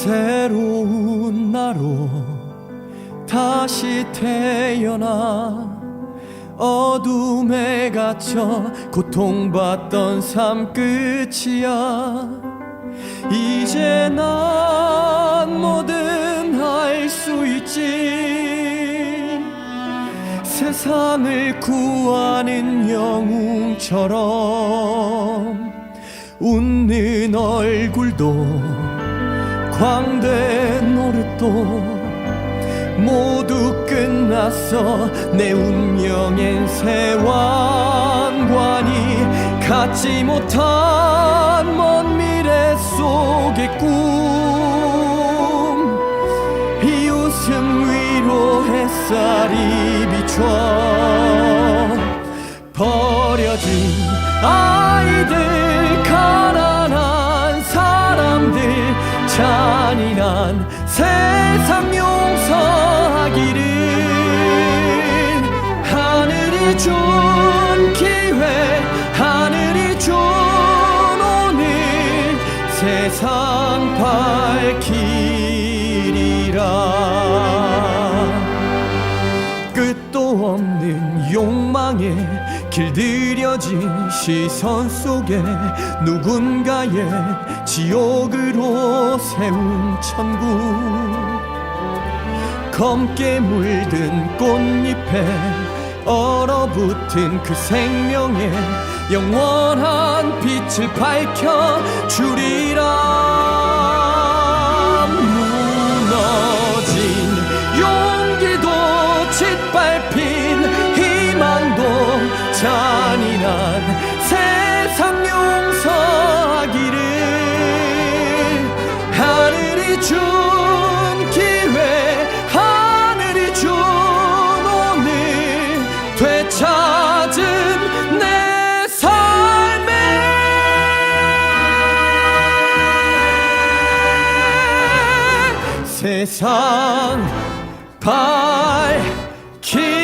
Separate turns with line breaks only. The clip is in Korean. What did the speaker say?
새로운 나로 다시 태어나 어둠에 갇혀 고통받던 삶 끝이야. 이제 난 뭐든 할 수 있지. 세상을 구하는 영웅처럼 웃는 얼굴도 광대 노릇도 모두 끝났어. 내 운명엔 세왕관이 갖지 못한 먼 미래 속의 꿈. 이웃음 위로 햇살이 비춰 버려진 아 준 기회 하늘이 준 오늘 세상 밝히리라. 끝도 없는 욕망에 길들여진 시선 속에 누군가의 지옥으로 세운 천국. 검게 물든 꽃잎에 얼어붙은 그 생명에 영원한 빛을 밝혀 주리라 무너진 용기도 짓밟힌 희망도 잔인한 세상 용서하기를 세상 밝히